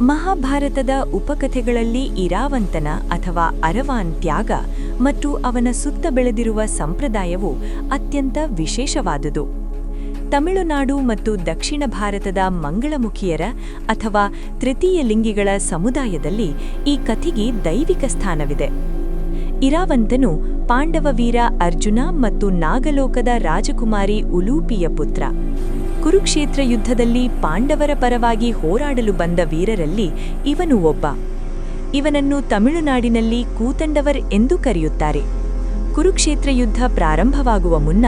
ಮಹಾಭಾರತದ ಉಪಕಥೆಗಳಲ್ಲಿ ಇರಾವಂತನ ಅಥವಾ ಅರವಾನ್ ತ್ಯಾಗ ಮತ್ತು ಅವನ ಸುತ್ತ ಬೆಳೆದಿರುವ ಸಂಪ್ರದಾಯವು ಅತ್ಯಂತ ವಿಶೇಷವಾದುದು. ತಮಿಳುನಾಡು ಮತ್ತು ದಕ್ಷಿಣ ಭಾರತದ ಮಂಗಳಮುಖಿಯರ ಅಥವಾ ತೃತೀಯ ಲಿಂಗಿಗಳ ಸಮುದಾಯದಲ್ಲಿ ಈ ಕಥೆಗೆ ದೈವಿಕ ಸ್ಥಾನವಿದೆ. ಇರಾವಂತನು ಪಾಂಡವ ವೀರ ಅರ್ಜುನ ಮತ್ತು ನಾಗಲೋಕದ ರಾಜಕುಮಾರಿ ಉಲೂಪಿಯ ಪುತ್ರ. ಕುರುಕ್ಷೇತ್ರ ಯುದ್ಧದಲ್ಲಿ ಪಾಂಡವರ ಪರವಾಗಿ ಹೋರಾಡಲು ಬಂದ ವೀರರಲ್ಲಿ ಇವನು ಒಬ್ಬ. ಇವನನ್ನು ತಮಿಳುನಾಡಿನಲ್ಲಿ ಕೂತಂಡವರ್ ಎಂದು ಕರೆಯುತ್ತಾರೆ. ಕುರುಕ್ಷೇತ್ರ ಯುದ್ಧ ಪ್ರಾರಂಭವಾಗುವ ಮುನ್ನ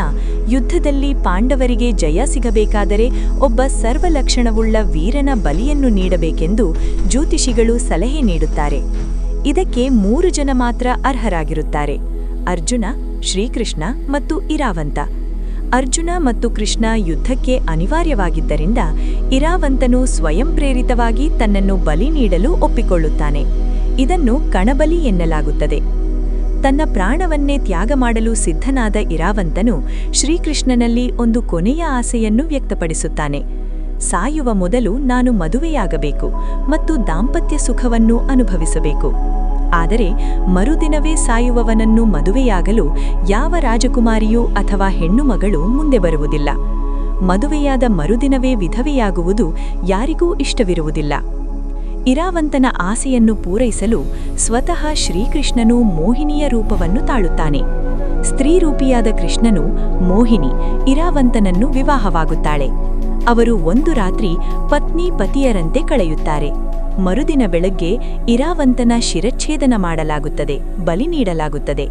ಯುದ್ಧದಲ್ಲಿ ಪಾಂಡವರಿಗೆ ಜಯ ಸಿಗಬೇಕಾದರೆ ಒಬ್ಬ ಸರ್ವಲಕ್ಷಣವುಳ್ಳ ವೀರನ ಬಲಿಯನ್ನು ನೀಡಬೇಕೆಂದು ಜ್ಯೋತಿಷಿಗಳು ಸಲಹೆ ನೀಡುತ್ತಾರೆ. ಇದಕ್ಕೆ ಮೂರು ಜನ ಮಾತ್ರ ಅರ್ಹರಾಗಿರುತ್ತಾರೆ. ಅರ್ಜುನ, ಶ್ರೀಕೃಷ್ಣ ಮತ್ತು ಇರಾವಂತ. ಅರ್ಜುನ ಮತ್ತು ಕೃಷ್ಣ ಯುದ್ಧಕ್ಕೆ ಅನಿವಾರ್ಯವಾಗಿದ್ದರಿಂದ ಇರಾವಂತನು ಸ್ವಯಂ ಪ್ರೇರಿತವಾಗಿ ತನ್ನನ್ನು ಬಲಿ ನೀಡಲು ಒಪ್ಪಿಕೊಳ್ಳುತ್ತಾನೆ. ಇದನ್ನು ಕಣಬಲಿ ಎನ್ನಲಾಗುತ್ತದೆ. ತನ್ನ ಪ್ರಾಣವನ್ನೇ ತ್ಯಾಗ ಮಾಡಲು ಸಿದ್ಧನಾದ ಇರಾವಂತನು ಶ್ರೀಕೃಷ್ಣನಲ್ಲಿ ಒಂದು ಕೊನೆಯ ಆಸೆಯನ್ನು ವ್ಯಕ್ತಪಡಿಸುತ್ತಾನೆ. ಸಾಯುವ ಮೊದಲು ನಾನು ಮದುವೆಯಾಗಬೇಕು ಮತ್ತು ದಾಂಪತ್ಯ ಸುಖವನ್ನು ಅನುಭವಿಸಬೇಕು. ಆದರೆ ಮರುದಿನವೇ ಸಾಯುವವನನ್ನು ಮದುವೆಯಾಗಲು ಯಾವ ರಾಜಕುಮಾರಿಯೂ ಅಥವಾ ಹೆಣ್ಣು ಮಗಳು ಮುಂದೆ ಬರುವುದಿಲ್ಲ. ಮದುವೆಯಾದ ಮರುದಿನವೇ ವಿಧವೆಯಾಗುವುದು ಯಾರಿಗೂ ಇಷ್ಟವಿರುವುದಿಲ್ಲ. ಇರಾವಂತನ ಆಸೆಯನ್ನು ಪೂರೈಸಲು ಸ್ವತಃ ಶ್ರೀಕೃಷ್ಣನು ಮೋಹಿನಿಯ ರೂಪವನ್ನು ತಾಳುತ್ತಾನೆ. ಸ್ತ್ರೀರೂಪಿಯಾದ ಕೃಷ್ಣನು ಮೋಹಿನಿ, ಇರಾವಂತನನ್ನು ವಿವಾಹವಾಗುತ್ತಾಳೆ. ಅವರು ಒಂದು ರಾತ್ರಿ ಪತ್ನಿ ಪತಿಯರಂತೆ ಕಳೆಯುತ್ತಾರೆ. ಮರುದಿನ ಬೆಳಗ್ಗೆ ಇರಾವಂತನ ಶಿರಚ್ಛೇದನ ಮಾಡಲಾಗುತ್ತದೆ, ಬಲಿ ನೀಡಲಾಗುತ್ತದೆ.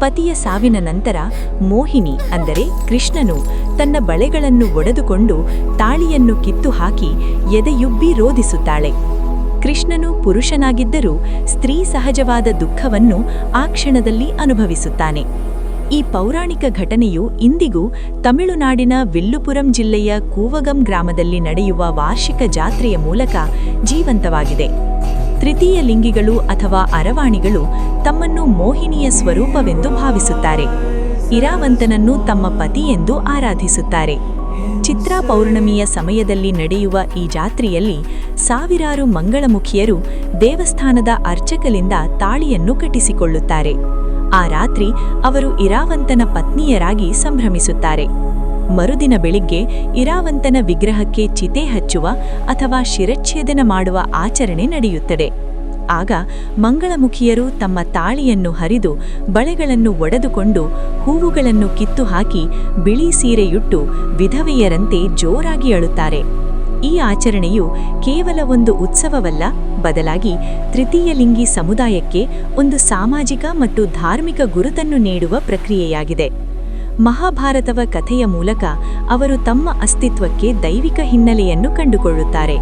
ಪತಿಯ ಸಾವಿನ ನಂತರ ಮೋಹಿನಿ, ಅಂದರೆ ಕೃಷ್ಣನು, ತನ್ನ ಬಳೆಗಳನ್ನು ಒಡೆದುಕೊಂಡು ತಾಳಿಯನ್ನು ಕಿತ್ತು ಹಾಕಿ ಎದೆಯುಬ್ಬಿ ರೋಧಿಸುತ್ತಾಳೆ. ಕೃಷ್ಣನು ಪುರುಷನಾಗಿದ್ದರೂ ಸ್ತ್ರೀ ಸಹಜವಾದ ದುಃಖವನ್ನು ಆ ಕ್ಷಣದಲ್ಲಿ ಅನುಭವಿಸುತ್ತಾನೆ. ಈ ಪೌರಾಣಿಕ ಘಟನೆಯು ಇಂದಿಗೂ ತಮಿಳುನಾಡಿನ ವಿಲ್ಲುಪುರಂ ಜಿಲ್ಲೆಯ ಕೂವಗಂ ಗ್ರಾಮದಲ್ಲಿ ನಡೆಯುವ ವಾರ್ಷಿಕ ಜಾತ್ರೆಯ ಮೂಲಕ ಜೀವಂತವಾಗಿದೆ. ತೃತೀಯ ಲಿಂಗಿಗಳು ಅಥವಾ ಅರವಾಣಿಗಳು ತಮ್ಮನ್ನು ಮೋಹಿನಿಯ ಸ್ವರೂಪವೆಂದು ಭಾವಿಸುತ್ತಾರೆ. ಇರಾವಂತನನ್ನು ತಮ್ಮ ಪತಿ ಎಂದು ಆರಾಧಿಸುತ್ತಾರೆ. ಚಿತ್ರಾ ಪೌರ್ಣಮಿಯ ಸಮಯದಲ್ಲಿ ನಡೆಯುವ ಈ ಜಾತ್ರೆಯಲ್ಲಿ ಸಾವಿರಾರು ಮಂಗಳಮುಖಿಯರು ದೇವಸ್ಥಾನದ ಅರ್ಚಕಲಿಂದ ತಾಳಿಯನ್ನು ಕಟ್ಟಿಸಿಕೊಳ್ಳುತ್ತಾರೆ. ಆ ರಾತ್ರಿ ಅವರು ಇರಾವಂತನ ಪತ್ನಿಯರಾಗಿ ಸಂಭ್ರಮಿಸುತ್ತಾರೆ. ಮರುದಿನ ಬೆಳಿಗ್ಗೆ ಇರಾವಂತನ ವಿಗ್ರಹಕ್ಕೆ ಚಿತೆ ಹಚ್ಚುವ ಅಥವಾ ಶಿರಚ್ಛೇದನ ಮಾಡುವ ಆಚರಣೆ ನಡೆಯುತ್ತದೆ. ಆಗ ಮಂಗಳಮುಖಿಯರು ತಮ್ಮ ತಾಳಿಯನ್ನು ಹರಿದು ಬಳೆಗಳನ್ನು ಒಡೆದುಕೊಂಡು ಹೂವುಗಳನ್ನು ಕಿತ್ತು ಹಾಕಿ ಬಿಳಿ ಸೀರೆಯುಟ್ಟು ವಿಧವೆಯರಂತೆ ಜೋರಾಗಿ ಅಳುತ್ತಾರೆ. ಈ ಆಚರಣೆಯು ಕೇವಲ ಒಂದು ಉತ್ಸವವಲ್ಲ, ಬದಲಾಗಿ ತೃತೀಯ ಲಿಂಗಿ ಸಮುದಾಯಕ್ಕೆ ಒಂದು ಸಾಮಾಜಿಕ ಮತ್ತು ಧಾರ್ಮಿಕ ಗುರುತನ್ನು ನೀಡುವ ಪ್ರಕ್ರಿಯೆಯಾಗಿದೆ. ಮಹಾಭಾರತವ ಕಥೆಯ ಮೂಲಕ ಅವರು ತಮ್ಮ ಅಸ್ತಿತ್ವಕ್ಕೆ ದೈವಿಕ ಹಿನ್ನೆಲೆಯನ್ನು ಕಂಡುಕೊಳ್ಳುತ್ತಾರೆ.